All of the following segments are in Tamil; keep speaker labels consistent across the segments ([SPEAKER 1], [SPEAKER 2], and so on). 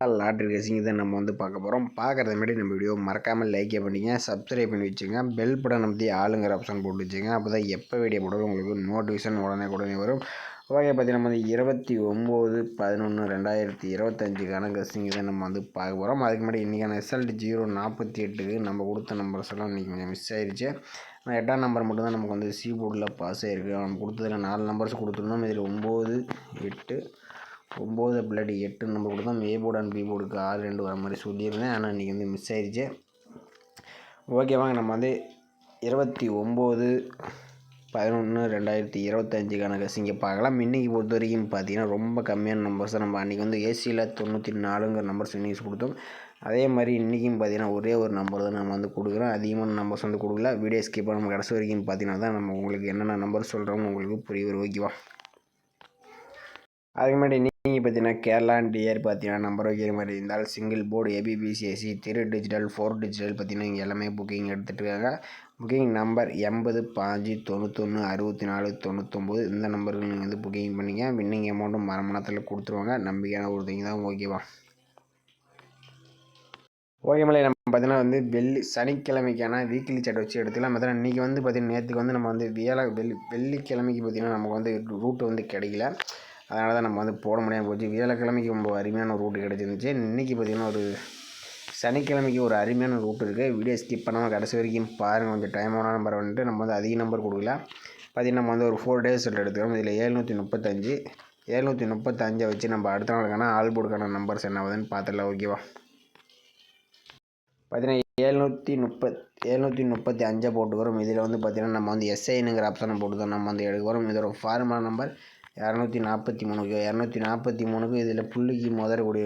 [SPEAKER 1] லாட்ரி ரேசிங் இதை நம்ம வந்து பார்க்க போகிறோம் பார்க்குறது முன்னாடி நம்ம வீடியோ மறக்காமல் லைக்கே பண்ணிங்க சப்ஸ்கிரைப் பண்ணி வச்சுங்க பெல் பட்டன் நமத்தி ஆளுங்கிற ஆப்ஷன் போட்டு வச்சுங்க அப்போ தான் எப்போ வீடியோ போடுறோம் உங்களுக்கு நோட்டிஃபிகேஷன் உடனே உடனே வரும். ஓகே பார்த்தீங்கன்னா நம்ம வந்து இருபத்தி ஒம்பது பதினொன்று ரெண்டாயிரத்தி இருபத்தஞ்சுக்கான கஸ்டிங் இதை நம்ம வந்து பார்க்க போகிறோம் அதுக்கு முன்னாடி இன்றைக்கான ரிசல்ட் ஜீரோ நாற்பத்தி எட்டுக்கு நம்ம கொடுத்த நம்பர்ஸ் எல்லாம் இன்றைக்கி கொஞ்சம் மிஸ் ஆயிடுச்சு ஆனால் எட்டாம் நம்பர் மட்டும்தான் நமக்கு வந்து சி போர்டில் பாஸ் ஆகிருக்கு நம்ம கொடுத்ததில் நாலு நம்பர்ஸ் கொடுத்துருந்தோம். இதில் ஒம்பது எட்டு ஒம்பது பிளட் எட்டு நம்பர் கொடுத்தோம். ஏ போர்டு அண்ட் பி போர்டுக்கு ஆறு ரெண்டு வர மாதிரி சொல்லியிருந்தேன். ஆனால் இன்றைக்கி வந்து மிஸ் ஆயிடுச்சு ஓகே வாங்க. நம்ம வந்து இருபத்தி ஒம்பது பதினொன்று ரெண்டாயிரத்தி இருபத்தஞ்சுக்கான கசிங்க பார்க்கலாம். இன்றைக்கி பொறுத்த வரைக்கும் பார்த்தீங்கன்னா ரொம்ப கம்மியான நம்பர்ஸ் தான். நம்ம அன்றைக்கி வந்து ஏசியில் தொண்ணூற்றி நாலுங்கிற நம்பர்ஸ் இன்றைக்கி கொடுத்தோம். அதே மாதிரி இன்றைக்கும் பார்த்தீங்கன்னா ஒரே ஒரு நம்பர் தான் நம்ம வந்து கொடுக்குறோம். அதிகமான நம்பர்ஸ் வந்து கொடுக்கல. வீடியோ ஸ்கிப் நம்ம கடைசி வரைக்கும் பார்த்தீங்கன்னா தான் நம்ம உங்களுக்கு என்னென்ன நம்பர் சொல்கிறோம்னு உங்களுக்கு புரிய வரும். ஓகேவா அதுக்கு முன்னாடி நீங்கள் பார்த்தீங்கன்னா கேரளா டிஆர் பார்த்தீங்கன்னா நம்பர் வைக்கிற மாதிரி இருந்தால் single board ABBCSC three digital four digital பார்த்தீங்கன்னா இங்கே எல்லாமே புக்கிங் எடுத்துகிட்டு இருக்காங்க. புக்கிங் நம்பர் எண்பது பாஞ்சு தொண்ணூத்தொன்று அறுபத்தி நாலு தொண்ணூத்தொம்பது இந்த நம்பருக்கு நீங்கள் வந்து புக்கிங் பண்ணிங்க. வின்னிங் அமௌண்ட்டும் மரமணத்தில் கொடுத்துருவாங்க. நம்பிக்கையான ஒருத்தங்க தான் ஓகேவா ஓகேமலை நம்ம பார்த்தீங்கன்னா வந்து வெள்ளி சனிக்கிழமைக்கான வீக்லி சார்ட் வச்சு எடுத்துக்கலாம். பார்த்தீங்கன்னா இன்றைக்கி வந்து பார்த்திங்கன்னா நேற்றுக்கு வந்து நம்ம வந்து வேலை வெள்ளி வெள்ளிக்கிழமைக்கு பார்த்திங்கன்னா நமக்கு வந்து ரூட்டு வந்து கிடைக்கல. அதனால தான் நம்ம வந்து போட முடியாமல் போச்சு. வியாழக்கிழமைக்கு ரொம்ப அருமையான ரூட்டு கிடச்சிருந்துச்சு. இன்றைக்கி பார்த்திங்கன்னா ஒரு சனிக்கிழமைக்கு ஒரு அருமையான ரூட் இருக்குது வீடியோ ஸ்கிப் பண்ணாமல் கடைசி வரைக்கும் பாருங்கள் கொஞ்சம் டைம் டைமான நம்பர் வந்துட்டு நம்ம வந்து அதிக நம்பர் கொடுக்கல பார்த்திங்கன்னா நம்ம வந்து ஒரு ஃபோர் டேஸ் எடுத்துக்கிறோம். இதில் ஏழ்நூற்றி முப்பத்தஞ்சு ஏழ்நூற்றி முப்பத்தஞ்சை வச்சு நம்ம அடுத்த நாளுக்கான ஆல் போர்டுக்கான நம்பர்ஸ் என்ன ஆகுதுன்னு பார்த்துடலாம் ஓகேவா பார்த்தீங்கன்னா ஏழ்நூற்றி முப்பத் ஏழ்நூற்றி முப்பத்தி அஞ்சை போட்டுக்கிறோம். இதில் வந்து பார்த்திங்கன்னா நம்ம வந்து எஸ்ஐனுங்கிற ஆப்ஷனை போட்டு தான் நம்ம வந்து எடுக்கிறோம் இதோட ஃபார்முலா நம்பர் இரநூத்தி நாற்பத்தி மூணுக்கு இரநூத்தி நாற்பத்தி மூணுக்கு இதில் புள்ளிக்கு முதல் ஒரு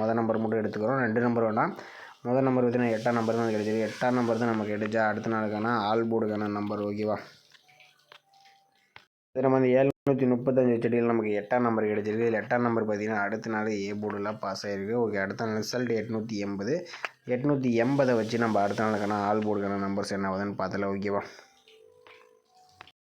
[SPEAKER 1] முதல் நம்பர் மட்டும் எடுத்துக்கிறோம். ரெண்டு நம்பர் வேணாம் முதல் நம்பர் பார்த்தீங்கன்னா எட்டாம் நம்பர் தான் கிடைச்சிருக்கு. எட்டாம் நம்பர் தான் நமக்கு கிடைச்சா அடுத்த நாளுக்கான ஆல் போர்டுக்கான நம்பர் ஓகேவா? இதில் நம்ம வந்து ஏழ்நூற்றி முப்பத்தஞ்சு செடியில் நமக்கு எட்டாம் நம்பர் கிடச்சிருக்கு. இதில் எட்டாம் நம்பர் பார்த்திங்கன்னா அடுத்த நாள் ஏ போர்டில் பாஸ் ஆகிருக்கு ஓகே அடுத்த நாள் ரிசல்ட் எட்நூற்றி எண்பது. எட்நூற்றி எண்பதை வச்சு நம்ம அடுத்த நாளுக்கான ஆல் போர்டுக்கான நம்பர்ஸ் என்ன ஆகுதுன்னு பார்த்தல ஓகேவா?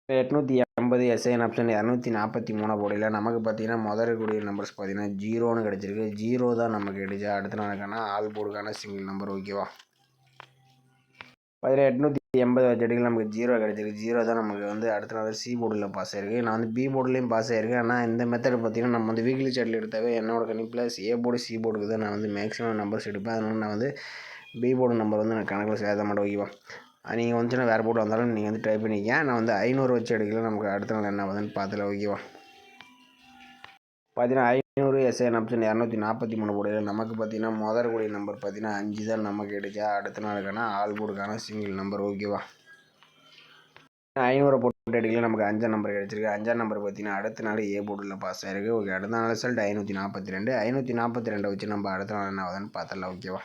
[SPEAKER 1] எட்நூற்றி எண்பது எஸ்ஐஎன் ஆப்ஷன் இரநூத்தி நாற்பத்தி மூணு போடையில் நமக்கு பார்த்தீங்கன்னா முதல் கூடிய நம்பர்ஸ் பார்த்தீங்கன்னா ஜீரோன்னு கிடச்சிருக்கு. ஜீரோ தான் நமக்கு கிடைச்சா அடுத்த நாளுக்கான ஆல் போர்டுக்கான சிங்கிள் நம்பர் ஓகேவா பதில் எட்நூற்றி எண்பது வச்சடிகள் நமக்கு ஜீரோ கிடச்சிருக்கு. ஜீரோ தான் நமக்கு வந்து அடுத்த நாள் சி போர்டில் பாஸ் ஆயிருக்கு. நான் வந்து பி போர்டுலேயும் பாஸ் ஆயிருக்கேன். ஆனால் இந்த மெத்தட் பார்த்தீங்கன்னா நம்ம வந்து வீக்லி சார்ட்டில் எடுத்தாவே என்னோட கணிப்பில் ஏ போர்டு சி போர்டுக்கு தான் நான் வந்து மேக்ஸிமம் நம்பர்ஸ் எடுப்பேன். அதனால் நான் வந்து பி போர்டு நம்பர் வந்து நான் கணக்கில் சேர்த்த மாட்டேன் ஓகேவா நீங்கள் வந்துச்சுன்னா வேறு போட்டு வந்தாலும் நீங்கள் வந்து ட்ரை பண்ணிக்க நான் வந்து ஐநூறு வச்சு எடுக்கல. நமக்கு அடுத்த நாள் என்ன ஆகுதுன்னு பார்த்துல ஓகேவா பார்த்தீங்கன்னா ஐநூறு எஸ்ஐஎன் ஆப்ஷன் இரநூத்தி நாற்பத்தி மூணு போடையில் நமக்கு பார்த்தீங்கன்னா முதல் நம்பர் பார்த்தீங்கன்னா அஞ்சு தான் நமக்கு எடுத்தா அடுத்த நாளுக்கான ஆள் போடுக்கான சிங்கிள் நம்பர் ஓகேவா ஐநூறு போட்டு எடுக்கல நமக்கு அஞ்சாம் நம்பர் கிடச்சிருக்கு. அஞ்சாம் நம்பர் பார்த்தீங்கன்னா அடுத்த நாள் ஏ போர்டில் பாஸ் ஆயிருக்கு. ஓகே அடுத்த நாள் ரிசல்ட் ஐநூற்றி நாற்பத்தி ரெண்டு. ஐநூற்றி நாற்பத்தி ரெண்டை வச்சு நம்ம அடுத்த நாள் என்ன ஆகுதுன்னு பார்த்துடலாம் ஓகேவா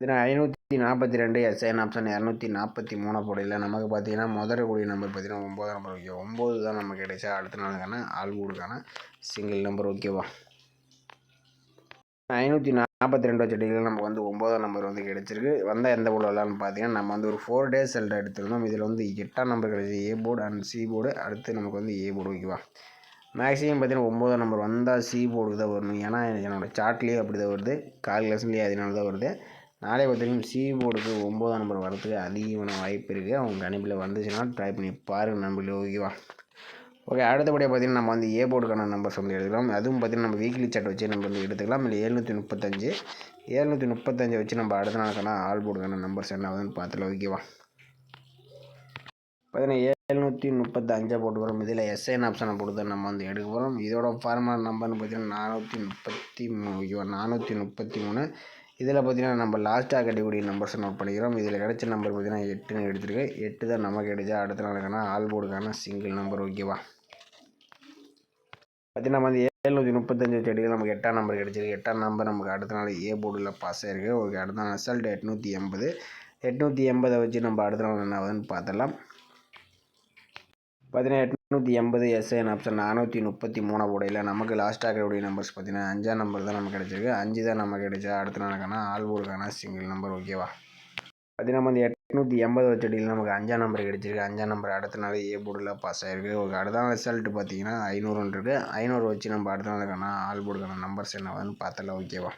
[SPEAKER 1] இதில் ஐநூற்றி நாற்பத்தி ரெண்டு எஸ்ஐன் ஆப்ஷன் இரநூத்தி நாற்பத்தி மூணு போடையில் நமக்கு பார்த்தீங்கன்னா முதல் கூடிய நம்பர் பார்த்தீங்கன்னா ஒம்பது நம்பர் ஓகே ஒம்பது தான் நமக்கு கிடைச்சா அடுத்த நாளுக்கான ஆள்கூடுக்கான சிங்கிள் நம்பர் ஓகேவா ஐநூற்றி நாற்பத்தி ரெண்டு வச்சடிகள் நமக்கு வந்து ஒம்பதாம் நம்பர் வந்து கிடச்சிருக்கு. வந்தால் எந்த போர்டு விளாட்னு பார்த்தீங்கன்னா நம்ம வந்து ஒரு ஃபோர் டேஸ் செல்ட் எடுத்துருந்தோம். இதில் வந்து எட்டாம் நம்பர் கிடச்சி A board and C board அடுத்து நமக்கு வந்து ஏ போர்டு ஓகேவா மேக்ஸிமம் பார்த்தீங்கன்னா ஒம்பதாம் நம்பர் வந்தால் சி போர்டுக்கு தான் வரணும் ஏன்னா என்னோடய சார்ட்லேயே அப்படி தான் வருது. கால்குலேஷன்லேயே அதனால தான் வருது. நாளை பார்த்தீங்கன்னா சி போர்டுக்கு ஒம்போதாம் நம்பர் வரதுக்கு அதிகமான வாய்ப்பு இருக்குது அவங்க கணிப்பில் வந்துச்சுன்னா ட்ரை பண்ணி பாருங்கள் நம்பளே ஓகேவா ஓகே அடுத்தபடியாக பார்த்தீங்கன்னா நம்ம வந்து ஏ போர்டுக்கான நம்பர்ஸ் வந்து எடுத்துக்கலாம். அதுவும் பார்த்திங்கன்னா நம்ம வீக்லி சார்ட் வச்சு நம்ம வந்து எடுத்துக்கலாம். இல்லை ஏழ்நூற்றி முப்பத்தஞ்சு எழுநூற்றி முப்பத்தஞ்சு வச்சு நம்ம அடுத்த நாளுக்கான ஆல் போர்டுக்கான நம்பர்ஸ் என்ன ஆகுதுன்னு பார்த்துல ஓகேவா பார்த்தீங்கன்னா ஏழ்நூற்றி முப்பத்தஞ்சா போட்டு வரும். இதில் எஸ்ஐன் ஆப்ஷனை போட்டு தான் நம்ம வந்து எடுக்க போகிறோம் இதோட ஃபார்மல் நம்பர்னு பார்த்தீங்கன்னா நானூற்றி முப்பத்தி மூணு ஓகேவா நானூற்றி முப்பத்தி மூணு இதில் பார்த்தீங்கன்னா நம்ம லாஸ்ட்டாக கட்டக்கூடிய நம்பர்ஸை நோட் பண்ணிக்கிறோம். இதில் கிடைச்ச நம்பர் பார்த்தீங்கன்னா எட்டுன்னு எடுத்துருக்கு எட்டு தான் நமக்கு கிடைச்சா அடுத்த நாளுக்கான ஆல் போர்டுக்கான சிங்கிள் நம்பர் ஓகேவா பார்த்தீங்கன்னா வந்து எழுநூற்றி முப்பத்தஞ்சு செடிகள் நமக்கு எட்டாம் நம்பர் கிடச்சிருக்கு. எட்டாம் நம்பர் நமக்கு அடுத்த நாள் ஏ போர்டில் பாஸ் ஆயிருக்கு. ஓகே அடுத்த நாள் ரிசல்ட் எட்நூற்றி எண்பது. எட்நூற்றி எண்பதை வச்சு நம்ம அடுத்த நாள் என்ன ஆகுதுன்னு பார்த்துடலாம். பார்த்தீங்கன்னா நானூற்றி எண்பது எஸ்ஐன் ஆப்ஷன் நானூற்றி முப்பத்தி மூணு போடையில் நமக்கு லாஸ்ட்டாக இருக்கக்கூடிய நம்பர்ஸ் பார்த்தீங்கன்னா அஞ்சாம் நம்பர் தான் நமக்கு கிடச்சிருக்கு. அஞ்சு தான் நமக்கு கிடைச்சா அடுத்த நாளுக்கான ஆல் சிங்கிள் நம்பர் ஓகேவா பார்த்தீங்கன்னா வந்து எட்நூற்றி எண்பது வச்சடியில் நமக்கு அஞ்சாம் நம்பர் கிடச்சிருக்கு. அஞ்சாம் நம்பர் அடுத்த நாள் ஏ போர்டில் பாஸ் ஆகிருக்கு ஓகே அடுத்த நாள் ரிசல்ட் பார்த்தீங்கன்னா ஐநூறுன்னு இருக்குது ஐநூறு வச்சு நம்ம அடுத்த நாளுக்கான ஆல் போர்டுக்கான நம்பர்ஸ் என்ன வந்து பார்த்தல ஓகேவா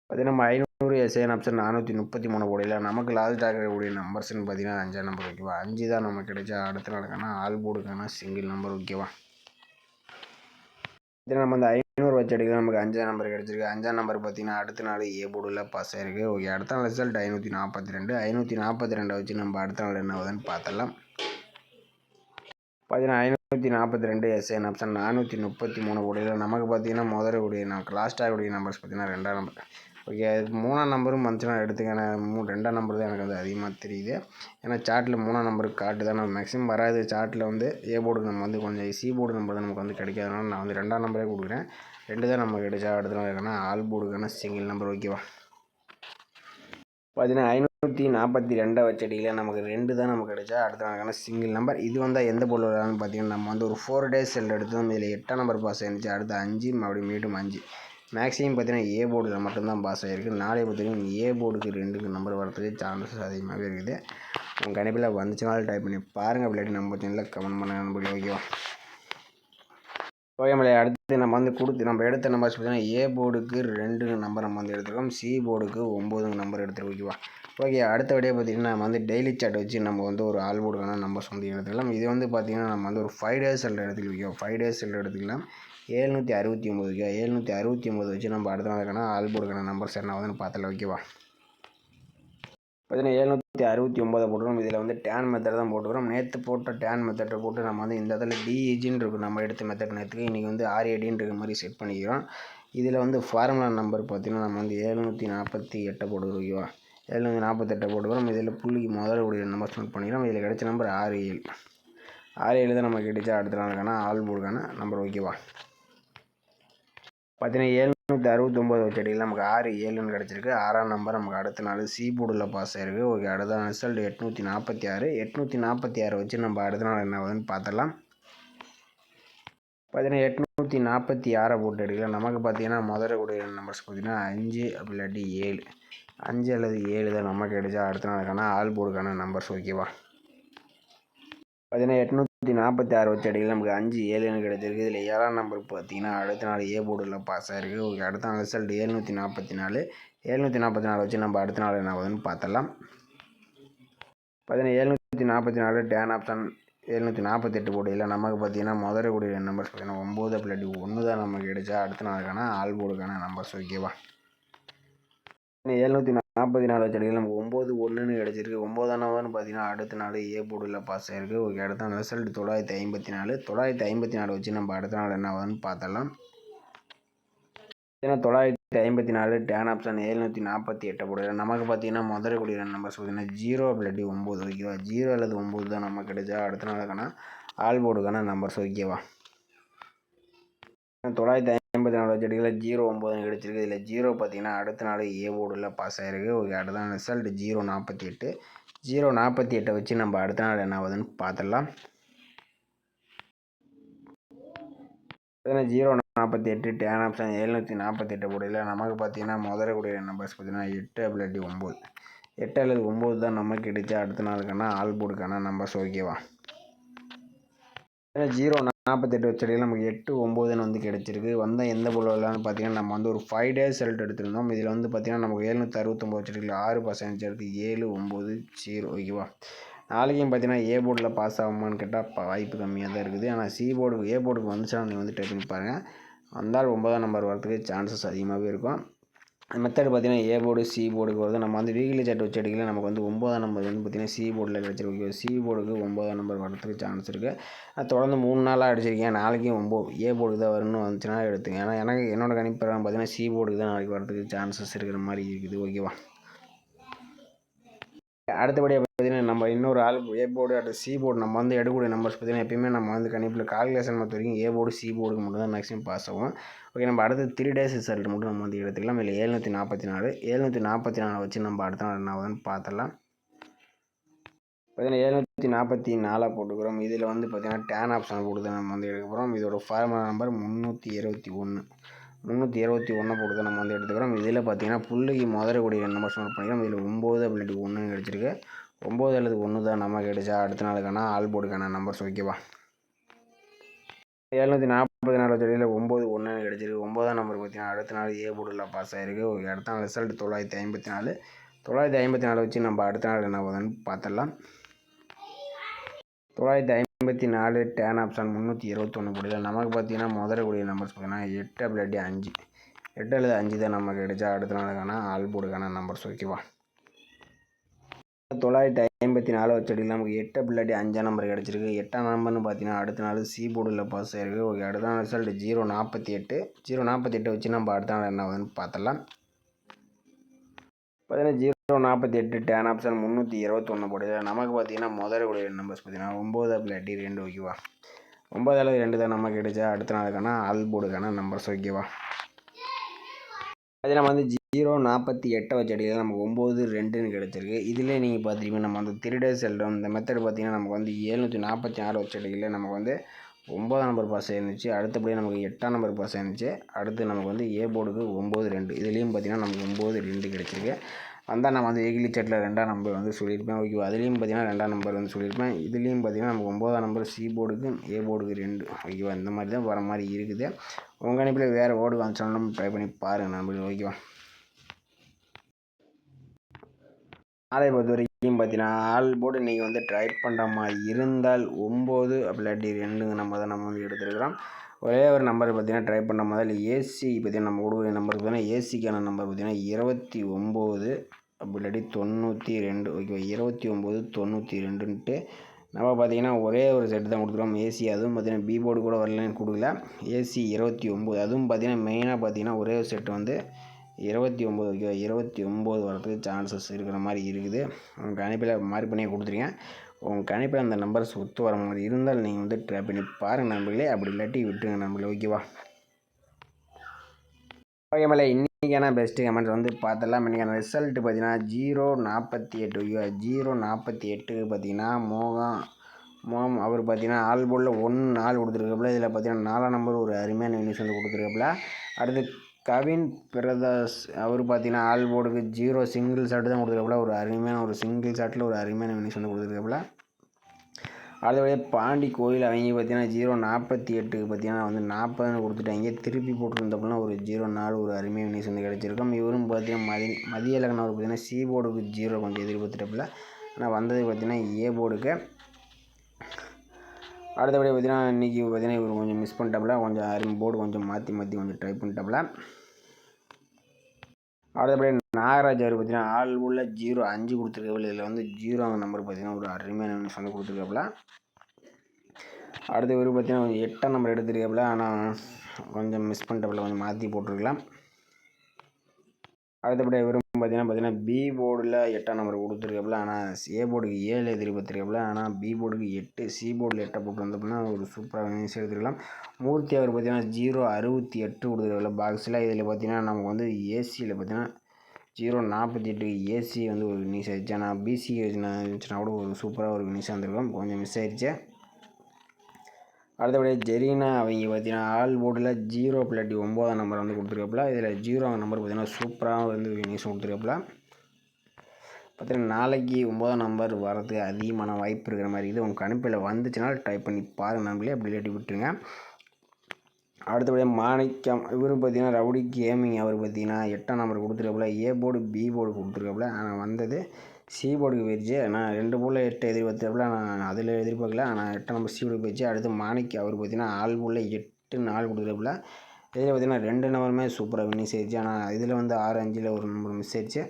[SPEAKER 1] பார்த்தீங்கன்னா நம்ம ஐநூறு எஸ்ஏஎன் ஆப்ஷன் நானூற்றி முப்பத்தி மூணு போடையில் நமக்கு லாஸ்ட் ஆகக்கூடிய நம்பர்ஸ்னு பார்த்தீங்கன்னா அஞ்சாம் நம்பர் ஓகேவா அஞ்சு தான் நமக்கு கிடைச்சா அடுத்த நாளுக்கான ஆல் போர்டுக்கான சிங்கிள் நம்பர் ஓகேவா இதில் நம்ம அந்த ஐநூறு வச்சு அடிக்கலாம் நமக்கு அஞ்சாம் நம்பர் கிடச்சிருக்கு. அஞ்சாம் நம்பர் பார்த்தீங்கன்னா அடுத்த நாள் ஏ போர்டில் பாஸ் ஆயிருக்கு. ஓகே அடுத்த நாள் ரிசல்ட் ஐநூற்றி நாற்பத்தி ரெண்டு ஐநூற்றி நாற்பத்தி ரெண்டை வச்சு நம்ம அடுத்த நாள் என்ன ஆகுதுன்னு பார்த்தலாம் பார்த்தீங்கன்னா ஐநூற்றி நாற்பத்தி ரெண்டு எஸ்என் ஆப்ஷன் நானூற்றி முப்பத்தி மூணு கோடியில் நமக்கு பார்த்தீங்கன்னா முதல்ல கூடிய நமக்கு லாஸ்ட் ஆகக்கூடிய நம்பர்ஸ் பார்த்தீங்கன்னா ரெண்டாம் நம்பர் ஓகே அதுக்கு மூணாம் நம்பரும் வந்துச்சுன்னா எடுத்துக்க மூ ரெண்டாம் நம்பர் தான் எனக்கு வந்து அதிகமாக தெரியுது. ஏன்னா சார்ட்டில் மூணாம் நம்பருக்கு காட்டு தான் நம்ம மேக்ஸிமம் வராது. சார்ட்டில் வந்து ஏ போர்டு நம்ம வந்து கொஞ்சம் சி போர்டு நம்பர் தான் நமக்கு வந்து கிடைக்காதனால நான் வந்து ரெண்டாம் நம்பரே கொடுக்குறேன். ரெண்டு தான் நமக்கு கிடைச்சா அடுத்த நாள் ஆல் போர்டுக்கான சிங்கிள் நம்பர் ஓகேவா பார்த்தீங்கன்னா ஐநூற்றி நாற்பத்தி ரெண்டை வச்சடியில் நமக்கு ரெண்டு தான் நமக்கு கிடைச்சா அடுத்த நாளுக்கான சிங்கிள் நம்பர் இது வந்தால் எந்த பொருள் வரான்னு பார்த்தீங்கன்னா நம்ம வந்து ஒரு ஃபோர் டேஸ் செல் எடுத்து நம்ம இதில் எட்டாம் நம்பர் பாஸ் ஆயிருந்துச்சு. அடுத்து அஞ்சு மறுபடியும் மீண்டும் அஞ்சு. மேக்ஸிமம் பார்த்தீங்கன்னா ஏ போர்டில் மட்டும்தான் பாஸ் ஆகிருக்கு நாளே பார்த்தீங்கன்னா ஏ போர்டுக்கு ரெண்டுக்கு நம்பர் வரதுக்கு சான்சஸ் அதிகமாகவே இருக்குது. உங்கள் கணிப்பில் வந்துச்சுனாலும் டைப் பண்ணி பாருங்கள் விளையாட்டு நம்ம சேனலில் கமெண்ட் பண்ண நம்பர் ஓகேவா ஓகே மலை அடுத்து நம்ம வந்து கொடுத்து நம்ம எடுத்த நம்பர்ஸ் பார்த்தீங்கன்னா ஏ போர்டுக்கு ரெண்டு நம்பர் நம்ம வந்து எடுத்துருக்கோம். சி போர்டுக்கு ஒம்பது நம்பர் எடுத்துருக்கோம் ஓகேவா ஓகே அடுத்தபடியாக பார்த்தீங்கன்னா நம்ம வந்து டெய்லி சார்ட் வச்சு நம்ம வந்து ஒரு ஆல் போர்டுக்கான நம்பர்ஸ் வந்து எடுத்துக்கலாம். இது வந்து பார்த்திங்கன்னா நம்ம வந்து ஒரு ஃபைவ் டேஸ் எடுத்துக்கலாம் ஃபைவ் டேஸ் எடுத்துக்கலாம். ஏழ்நூற்றி அறுபத்தி ஒம்பது ஏழ்நூற்றி அறுபத்தி ஒம்பது வச்சு நம்ம அடுத்த நாளுக்கான ஆல் போர்டுக்கான நம்பர்ஸ் என்ன வந்து பார்த்தல ஓகேவா பார்த்தீங்கன்னா ஏழ்நூற்றி அறுபத்தி ஒம்பதை போட்டுக்கிறோம் இதில் வந்து டேன் மெத்தட் தான் போட்டுக்கிறோம் நேற்று போட்ட டேன் மெத்தட்டை போட்டு நம்ம வந்து இந்த இடத்துல டிஇஜின்னு இருக்கும் நம்ம எடுத்த மெத்தட் நேற்றுக்கு இன்றைக்கி வந்து ஆர்ஏடின்ற இருக்கிற மாதிரி செட் பண்ணிக்கிறோம். இதில் வந்து ஃபார்முலா நம்பர் பார்த்திங்கன்னா நம்ம வந்து ஏழ்நூற்றி நாற்பத்தி எட்டை போட்டுக்கிறோம் ஓகேவா ஏழ்நூற்றி நாற்பத்தெட்டை போட்டுக்கிறோம். இதில் புள்ளிக்கு முதல்ல கூடிய நம்பர் நோட் பண்ணிக்கிறோம். இதில் கிடைச்ச நம்பர் ஆறு ஏழு ஆறு ஏழு தான் நமக்கு கிடைச்சா அடுத்த நாளுக்கான ஆல் போடுக்கான நம்பர் ஓகேவா பார்த்தீங்கன்னா ஏழ்நூற்றி அறுபத்தொம்போது வச்சடியில் நமக்கு ஆறு ஏழுன்னு கிடச்சிருக்கு. ஆறாம் நம்பர் நமக்கு அடுத்த நாள் சி போர்டில் பாஸ் ஆயிருக்கு. ஓகே அடுத்த ரிசல்ட் எட்நூற்றி நாற்பத்தி ஆறு. எட்நூற்றி நாற்பத்தி ஆறு வச்சு நம்ம அடுத்த நாள் என்ன ஆகுதுன்னு பார்த்துடலாம். பார்த்தீங்கன்னா எட்நூற்றி நாற்பத்தி ஆறை போட்டு எடுக்கலாம் நமக்கு பார்த்தீங்கன்னா முதல்ல கூடிய நம்பர்ஸ் பார்த்தீங்கன்னா அஞ்சு அப்படி இல்லாட்டி ஏழு. அஞ்சு அல்லது ஏழு தான் நமக்கு கிடைச்சா அடுத்த நாளுக்கான ஆல் போர்டுக்கான நம்பர்ஸ் ஓகேவா பார்த்தீங்கன்னா எட்நூற்றி நாற்பத்தி ஆறு வச்ச அடியில் நமக்கு அஞ்சு ஏழுன்னு கிடைச்சிருக்கு இதில் ஏழாம் நம்பர் பார்த்தீங்கன்னா அடுத்த நாள் ஏ போர்டில் பாஸ் ஆகிருக்கு ஓகே அடுத்த நாள் ரிசல்ட் ஏழ்நூற்றி நாற்பத்தி நாலு ஏழ்நூற்றி நாற்பத்தி நாலு வச்சு நம்ம அடுத்த நாள் என்ன ஆகுதுன்னு பார்த்தலாம் பார்த்தீங்கன்னா ஏழ்நூற்றி நாற்பத்தி நாலு டேன் ஆப்ஷன் எழுநூற்றி நாற்பத்தெட்டு போர்டில் நமக்கு பார்த்தீங்கன்னா முதல் கூடிய நம்பர்ஸ் பார்த்தீங்கன்னா ஒம்பது பிள்ளாட்டி ஒன்று தான் நமக்கு கிடைச்சா அடுத்த நாளுக்கான ஆல் போர்டுக்கான நம்பர்ஸ் ஓகேவா ஏழ்நூற்றி நாற்பத்தி நாலு வச்சடியில் நமக்கு ஒம்பது ஒன்றுன்னு கிடச்சிருக்கு. ஒம்போதாம் நம்பர்னு பார்த்தீங்கன்னா அடுத்த நாள் ஏ போர்டில் பாஸ் ஆயிருக்கு. ஓகே அடுத்த நாள் ரிசல்ட் தொள்ளாயிரத்தி ஐம்பத்தி நாலு தொள்ளாயிரத்தி ஐம்பத்தி நாலு வச்சு நம்ம அடுத்த நாள் என்ன ஆகுதுன்னு பார்த்தலாம் ஏன்னா தொள்ளாயிரத்தி ஐம்பத்தி நாலு டேன் ஆப்ஷன் எழுநூற்றி நாற்பத்தி எட்டு போடுறது நமக்கு பார்த்தீங்கன்னா முதல் கூடிய நம்பர்ஸ் பார்த்தீங்கன்னா ஜீரோ இல்லாட்டி ஒம்பது. ஓகேவா ஜீரோ அல்லது ஒம்பது தான் நமக்கு கிடைச்சா அடுத்த நாளுக்கான ஆல் போர்டுக்கான நம்பர்ஸ் ஓகேவா தொள்ளாயிரத்தி ஐம்பத்தி நாலு செடிகளில் ஜீரோ ஒம்பதுன்னு கிடச்சிருக்கு இதில் ஜீரோ பார்த்தீங்கன்னா அடுத்த நாள் ஏ போர்டில் பாஸ் ஆகிருக்கு ஓகே அடுத்த நாள் ரிசல்ட் ஜீரோ நாற்பத்தி எட்டு ஜீரோ நாற்பத்தி எட்டை வச்சு நம்ம அடுத்த நாள் என்ன ஆகுதுன்னு பார்த்துடலாம். ஜீரோ நாற்பத்தி எட்டு டேன் ஆப்ஷன் எழுநூற்றி நாற்பத்தி எட்டு போடையில் நமக்கு பார்த்தீங்கன்னா முதல்ல கூடிய நம்பர்ஸ் பார்த்தீங்கன்னா எட்டு அப்படி ஒம்பது. எட்டு அல்லது ஒம்பது தான் நமக்கு கிடைச்சா அடுத்த நாளுக்கான ஆல் போர்டுக்கான நம்பர்ஸ் ஓகேவா ஜீரோ நாற்பத்தெட்டு வச்சடியில் நமக்கு எட்டு ஒம்போதுன்னு வந்து கிடச்சிருக்கு. வந்தால் எந்த பொருளெல்லாம் பார்த்தீங்கன்னா நம்ம வந்து ஒரு ஃபைவ் டேஸ் ரிசல்ட் எடுத்திருந்தோம். இதில் வந்து பார்த்திங்கன்னா நமக்கு எழுநூற்றி அறுபத்தொம்போது வச்சடியில் ஆறு பர்சன்டேஜ் எடுத்து ஏழு ஒம்பது ஜீரோ ஓகேவா? நாளைக்கும் பார்த்தீங்கன்னா ஏ போர்டில் பாஸ் ஆகுமான்னு கேட்டால் வாய்ப்பு கம்மியாக தான் இருக்குது. ஆனால் சி போர்டுக்கு ஏ போர்டுக்கு வந்துச்சுன்னா நீங்கள் வந்து டைப் பண்ணி பாருங்கள் வந்தால் ஒன்பதாம் நம்பர் வரதுக்கு சான்சஸ் அதிகமாகவே இருக்கும். மெத்தடு பார்த்திங்கன்னா ஏ போர்டு சி போர்டுக்கு வருது. நம்ம வந்து வீக்லி சார்ட் வச்சு எடுக்கல. நமக்கு வந்து ஒம்பதாம் நம்பர் வந்து பார்த்திங்கன்னா சி போர்டில் கிடச்சிருக்கு சி போர்டுக்கு ஒம்பதாம் நம்பர் வரதுக்கு சான்ஸ் இருக்குது தொடர்ந்து மூணு நாளாக அடிச்சிருக்கேன். நாளைக்கும் ஒம்பது ஏ போர்டுக்கு தான் வரணும்னு வந்துச்சுன்னா எடுத்துங்க ஏன்னா எனக்கு என்னோடய கணிப்பு பார்த்தீங்கன்னா சி போர்டுக்கு தான் நாளைக்கு வரதுக்கு சான்சஸ் இருக்கிற மாதிரி இருக்குது. ஓகேவா அடுத்தபடியாக பார்த்தீங்கன்னா நம்ம இன்னொரு ஆள் ஏ போர்டு அடுத்து சி போர்டு நம்ம வந்து எடுக்கக்கூடிய நம்பர்ஸ் பார்த்தீங்கன்னா எப்பயுமே நம்ம வந்து கணிப்பில் கால்குலேஷன் பொறுத்த வரைக்கும் ஏ போர்டு சி போர்டுக்கு மட்டும் தான் மேக்ஸிமம் பாஸ் ஆகும். ஓகே நம்ம அடுத்து த்ரீ டேஸ் ரிசல்ட் மட்டும் நம்ம வந்து எடுத்துக்கலாம். இல்லை ஏழ்நூற்றி நாற்பத்தி நாலு. ஏழ்நூற்றி நாற்பத்தி நாலு வச்சு நம்ம அடுத்த நாள் என்ன ஆகுதுன்னு பார்த்துடலாம் பார்த்தீங்கன்னா ஏழ்நூற்றி நாற்பத்தி நாலாக போட்டுக்கிறோம். இதில் வந்து பார்த்திங்கன்னா டேன் ஆப்ஷன் கொடுத்து நம்ம வந்து எடுக்க போகிறோம் இதோட ஃபார்முலா நம்பர் முந்நூற்றி இருபத்தி ஒன்று முந்நூற்றி இருபத்தி ஒன்றை போட்டு தான் நம்ம வந்து எடுத்துக்கிறோம். இதில் பார்த்தீங்கன்னா புள்ளிக்கு முதல்ல கூடிய நம்பர்ஸ் நோட் பண்ணிக்கிறோம். இதில் ஒம்பது அப்படி ஒன்று கிடச்சிருக்கு. ஒம்பது அல்லது ஒன்று தான் நம்ம கிடைச்சா அடுத்த நாளுக்கான ஆல் போர்டுக்கான நம்பர்ஸ் ஓகேவா எழுநூற்றி நாற்பது நாலு செடியில் ஒம்பது ஒன்று கிடச்சிருக்கு. ஒம்பதாம் நம்பர் பார்த்தீங்கன்னா அடுத்த நாள் ஏ போர்டில் பாஸ் ஆகிருக்கு அடுத்த நாள் ரிசல்ட் தொள்ளாயிரத்தி ஐம்பத்தி நாலு. தொள்ளாயிரத்தி ஐம்பத்தி நாலு வச்சு நம்ம அடுத்த நாள் என்ன ஆகுதுன்னு பார்த்துடலாம். தொள்ளாயிரத்தி ஐம்பத்தி நாலு டேன் ஆப்ஷன் முந்நூற்றி இருபத்தொன்று கூடியில் நமக்கு பார்த்தீங்கன்னா முதல்ல கூடிய நம்பர்ஸ் பார்த்தீங்கன்னா எட்டு அப்படி அஞ்சு. எட்டு அல்லது அஞ்சு தான் நமக்கு கிடைச்சா அடுத்த நாளுக்கான ஆல்போர்டுக்கான நம்பர்ஸ் ஓகேவா தொள்ளாயிரத்தி ஐம்பத்தி நாலு வச்சடியில் நமக்கு எட்டு பிள்ளாடி அஞ்சாம் நம்பர் கிடச்சிருக்கு. எட்டாம் நம்பர்னு பார்த்தீங்கன்னா அடுத்த நாள் சி போர்டில் பாஸ் ஆயிருக்கு. ஓகே அடுத்த நாள் ரிசல்ட் ஜீரோ நாற்பத்தி எட்டு. ஜீரோ நாற்பத்தி எட்டு வச்சு நம்ம அடுத்த நாள் என்ன ஆகுதுன்னு பார்த்துடலாம். பார்த்தீங்கன்னா ஜீரோ நாற்பத்தி எட்டு டேன் ஆப்ஷன் முந்நூற்றி இருபத்தொன்று போடுது. நமக்கு பார்த்தீங்கன்னா முதல் கூடிய நம்பர்ஸ் பார்த்தீங்கன்னா ஒம்பது பிள்ளாட்டி ரெண்டு ஓகேவா ஒம்பது அளவு ரெண்டு தான் நமக்கு கிடைச்சா அடுத்த நாளுக்கான ஆல் போர்டுக்கான நம்பர்ஸ் ஓகேவா அது நம்ம வந்து ஜீரோ நாற்பத்தி எட்டை வச்ச அடியில் நமக்கு ஒம்பது ரெண்டுன்னு கிடச்சிருக்கு. இதில் நீங்கள் பார்த்துருப்பீங்க நம்ம வந்து த்ரீ டேஸ் எழுதுறோம் இந்த மெத்தட் பார்த்தீங்கன்னா நமக்கு வந்து ஏழ்நூற்றி நாற்பத்தி ஆறு வச்ச அடியில் நமக்கு வந்து ஒம்பதாம் நம்பர் பாஸ் ஆயிருந்துச்சு. அடுத்தபடியே நமக்கு எட்டாம் நம்பர் பாஸ் ஆயிருந்துச்சு. அடுத்து நமக்கு வந்து ஏ போர்டுக்கு ஒம்பது ரெண்டு. இதுலேயும் பார்த்தீங்கன்னா நமக்கு ஒம்பது ரெண்டு கிடச்சிருக்கு. வந்தால் நான் வந்து எகிலி சேட்டில் ரெண்டாம் நம்பர் வந்து சொல்லியிருப்பேன். ஓகேவா அதுலேயும் பார்த்தீங்கன்னா ரெண்டாம் நம்பர் வந்து சொல்லியிருப்பேன். இதுலேயும் பார்த்தீங்கன்னா நமக்கு ஒம்போதாம் நம்பர் சி போர்டுக்கு ஏ போர்டுக்கு ரெண்டு. ஓகேவா இந்த மாதிரி தான் வர மாதிரி இருக்குது. உங்கள் அனுப்பில் வேறு ஓடு வந்துச்சாலும் ட்ரை பண்ணி பாருங்கள் நம்பர் ஓகேவா அதை பொறுத்த வரைக்கும் பார்த்தீங்கன்னா ஆல் போர்டு நீங்கள் வந்து ட்ரை பண்ணுற மாதிரி இருந்தால் ஒம்பது அப்படி இல்லாட்டி ரெண்டுங்க நம்ம தான் நம்ம வந்து எடுத்துருக்கிறோம். ஒரே ஒரு நம்பர் பார்த்தீங்கன்னா ட்ரை பண்ண முதல்ல ஏசி பார்த்தீங்கன்னா நம்ம கொடுக்குற நம்பர் பார்த்தீங்கன்னா ஏசிக்கான நம்பர் பார்த்தீங்கன்னா இருபத்தி ஒம்பது அப்படி இல்லாட்டி தொண்ணூற்றி ரெண்டு. ஓகே இருபத்தி ஒம்பது தொண்ணூற்றி ரெண்டுன்ட்டு. நம்ம பார்த்தீங்கன்னா ஒரே ஒரு செட்டு தான் கொடுத்துருவோம் ஏசி அதுவும் பார்த்தீங்கன்னா பி போர்டு கூட வரலன்னு கொடுக்கல. ஏசி இருபத்தி ஒம்பது. அதுவும் பார்த்தீங்கன்னா மெயினாக பார்த்தீங்கன்னா ஒரே ஒரு செட்டு வந்து இருபத்தி ஒம்பது ஓகே இருபத்தி ஒம்பது வரத்துக்கு சான்சஸ் இருக்கிற மாதிரி இருக்குது. உங்கள் கணிப்பில் மார்க் பண்ணி கொடுத்துருங்க. உங்கள் கணிப்பில் அந்த நம்பர்ஸ் ஒத்து வர மாதிரி இருந்தால் நீங்கள் வந்து ட்ரை பண்ணி பாருங்கள் நண்பர்களே. அப்படி இல்லாட்டி விட்டுருங்க நண்பர்களே ஓகேவா ஓகே மேலே இன்றைக்கான பெஸ்ட்டு கமெண்ட்ஸ் வந்து பார்த்தலாம் இன்றைக்கான ரிசல்ட்டு பார்த்தீங்கன்னா ஜீரோ நாற்பத்தி எட்டு. ஐயோ ஜீரோ நாற்பத்தி எட்டு பார்த்தீங்கன்னா மோகம் மோகம் அவர் பார்த்தீங்கன்னா ஆல் போலில் ஒன்று நாள் கொடுத்துருக்காப்புல. இதில் பார்த்தீங்கன்னா நாலாம் நம்பர் ஒரு அருமையான நியூஸ் வந்து கொடுத்துருக்காப்புல. அடுத்து கவின் பிரதாஸ் அவர் பார்த்தீங்கன்னா ஆல் போர்டுக்கு ஜீரோ சிங்கிள் ஷாட் தான் கொடுத்துருக்காப்புல. ஒரு அருமையான ஒரு சிங்கிள் ஷாட்டில் ஒரு அருமையான வினிஷ் வந்து கொடுத்துருக்காப்புல. அடுத்தபடியாக பாண்டி கோயில் அவங்க பார்த்தீங்கன்னா ஜீரோ நாற்பத்தி எட்டுக்கு பார்த்தீங்கன்னா வந்து நாற்பதுன்னு கொடுத்துட்டாங்க. திருப்பி போட்டிருந்தப்பெல்லாம் ஒரு ஜீரோ நாலு ஒரு அருமையான வினிஷ் வந்து கிடச்சிருக்கோம். இவரும் பார்த்தீங்கன்னா மதி மதிய இலக்கணம் அவர் பார்த்தீங்கன்னா சி போர்டுக்கு ஜீரோ கொஞ்சம் எதிர்பார்த்துட்டப்பில். ஆனால் வந்தது பார்த்தீங்கன்னா ஏ போர்டுக்கு அடுத்தபடி பார்த்தீங்கன்னா இன்றைக்கி பார்த்தீங்கன்னா இவர் கொஞ்சம் மிஸ் பண்ணிட்டாப்புல. கொஞ்சம் அருமை போர்டு கொஞ்சம் மாற்றி மாற்றி கொஞ்சம் ட்ரை பண்ணிட்டாப்புல. அடுத்தபடி நாகராஜ் அவர் பார்த்தீங்கன்னா ஆள் உள்ள ஜீரோ அஞ்சு கொடுத்துருக்கவில்லை இதில் வந்து ஜீரோ நம்பர் பார்த்தீங்கன்னா ஒரு அருமையான நிமிஷம் வந்து கொடுத்துருக்காப்புல. அடுத்த இவர் பார்த்தீங்கன்னா எட்டாம் நம்பர் எடுத்துருக்காப்புல. ஆனால் கொஞ்சம் மிஸ் பண்ணிட்டாப்புல. கொஞ்சம் மாற்றி போட்டிருக்கலாம். அடுத்தபடி இவர் பார்த்தீங்கன்னா பார்த்தீங்கன்னா பி போர்டில் எட்டாம் நம்பர் கொடுத்துருக்காப்புல ஆனால் ஏ போர்டுக்கு ஏழு எதிர்பார்த்துருக்காப்புல ஆனால் பி போர்டுக்கு எட்டு சி போர்டில் எட்டை போட்டு வந்தப்போனா ஒரு சூப்பராக ஈஸியாக எடுத்துருக்கலாம். மூர்த்தி அவர் பார்த்தீங்கன்னா ஜீரோ அறுபத்தி எட்டு கொடுத்துருக்காப்புல பாக்ஸில் இதில் பார்த்தீங்கன்னா நமக்கு வந்து ஏசியில் பார்த்தீங்கன்னா ஜீரோ நாற்பத்தி எட்டுக்கு ஏசி வந்து ஒரு மிஸ் ஆயிடுச்சு. ஆனால் பிசி இருந்துச்சுன்னா கூட ஒரு சூப்பராக ஒரு மிஸ் வந்திருக்கும் கொஞ்சம் மிஸ் ஆயிடுச்சு. அடுத்தபடியாக ஜெரீனா அவங்க பார்த்தீங்கன்னா ஆல் போர்டில் ஜீரோ பிள்ளாட்டி ஒம்போதாம் நம்பர் வந்து கொடுத்துருக்காப்புல. இதில் ஜீரோ நம்பர் பார்த்தீங்கன்னா சூப்பராக வந்து நியூஸ் கொடுத்துருக்காப்புல. பார்த்தீங்கன்னா நாளைக்கு ஒம்போதாம் நம்பர் வரது அதிகமான வாய்ப்பு இருக்கிற மாதிரி இது உங்கள் கணிப்பில் வந்துச்சுன்னா டைப் பண்ணி பாருங்கள் நம்பளே அப்படி இல்லாட்டி விட்டுருங்க. அடுத்தபடியாக மாணிக்கம் இவரும் பார்த்தீங்கன்னா ரவுடி கேமிங் அவர் பார்த்தீங்கன்னா எட்டாம் நம்பர் கொடுத்துருக்காப்புல. ஏ போர்டு பி போர்டு கொடுத்துருக்காப்புல. ஆனால் வந்தது சி போர்டுக்கு போயிடுச்சு ஆனால் ரெண்டு போர்டில் எட்டு எதிர்பார்த்தாப்புல நான் அதில் எதிர்பார்க்கல. ஆனால் எட்டாம் நம்பர் சி போர்டுக்கு போயிடுச்சு அடுத்து மாணிக் அவர் பார்த்தீங்கன்னா ஆள் போர்டில் எட்டு நாலு கொடுத்துருக்காப்புல இதில் பார்த்தீங்கன்னா ரெண்டு நம்பருமே சூப்பராக மிஸ் ஆயிடுச்சு ஆனால் இதில் வந்து ஆறு அஞ்சில் ஒரு நம்பர் மிஸ் ஆயிடுச்சு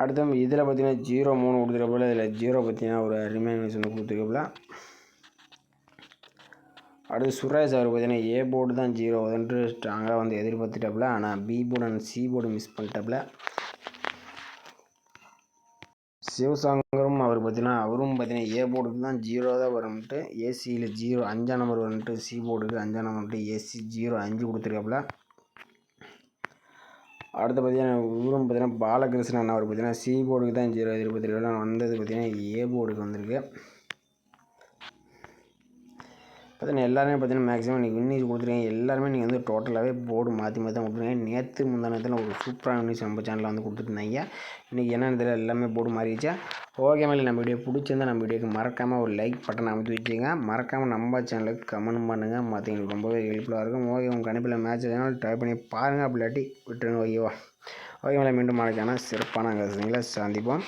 [SPEAKER 1] அடுத்து இதில் பார்த்தீங்கன்னா ஜீரோ மூணு கொடுத்துருக்காப்புல இதில் ஜீரோ பார்த்தீங்கன்னா ஒரு ரிமைனர்ஸ் மிஸ் வந்து கொடுத்துருக்காப்புல அடுத்து சுரேஷ் அவர் பார்த்தீங்கன்னா ஏ போர்டு தான் ஜீரோ வந்துட்டு ஸ்ட்ராங்காக வந்து எதிர்பார்த்துட்டாப்புல. ஆனால் B board and C board miss பண்ணிட்டாப்புல. சிவசங்கரும் அவர் பார்த்தீங்கன்னா அவரும் பார்த்தீங்கன்னா ஏ போர்டுக்கு தான் ஜீரோ தான் வரும்ட்டு ஏசியில் ஜீரோ அஞ்சாம் நம்பர் வந்துட்டு சி போர்டுக்கு அஞ்சாம் நம்பர் வந்துட்டு ஏசி ஜீரோ அஞ்சு கொடுத்துருக்காப்புல. அடுத்து பார்த்தீங்கன்னா இவரும் பார்த்தீங்கன்னா பாலகிருஷ்ணன் அவர் பார்த்தீங்கன்னா சி போர்டுக்கு தான் ஜீரோ எதிர்பார்த்துருக்காங்க வந்தது பார்த்தீங்கன்னா ஏ போர்டுக்கு வந்திருக்கு. பார்த்தீங்கன்னா எல்லாருமே பார்த்தீங்கன்னா மேக்ஸிமம் இன்றைக்கி நியூஸ் கொடுத்துருக்கீங்க. எல்லாருமே நீங்கள் வந்து டோட்டலாகவே போர்டு மாற்றி மாற்றி தான் கொடுத்துருக்கீங்க. நேற்று முந்தா நேரத்தில் ஒரு சூப்பரான நியூஸ் நம்ம சேனலில் வந்து கொடுத்துருந்தாங்க இன்றைக்கி என்னென்னு தெரியல எல்லாமே போர்டு மாறிடுச்சா? ஓகே மேலே நம்ம வீடியோ பிடிச்சிருந்தா நம்ம வீடியோக்கு மறக்காமல் ஒரு லைக் பட்டன் அமைத்து வச்சுக்கோங்க. மறக்காமல் நம்ம சேனலுக்கு கமெண்ட் பண்ணுங்கள் மற்றவங்களுக்கு ரொம்பவே ஹெல்ப்ஃபுல்லாக இருக்கும். ஓகே உங்கள் கணிப்பில் மேட்ச் எதனாலும் ட்ரை பண்ணி பாருங்கள் அப்படி இல்லாட்டி விட்டுருங்க ஓகேவா ஓகே மேலே மீண்டும் மழைக்கான சிறப்பான அங்கே சந்திப்போம்.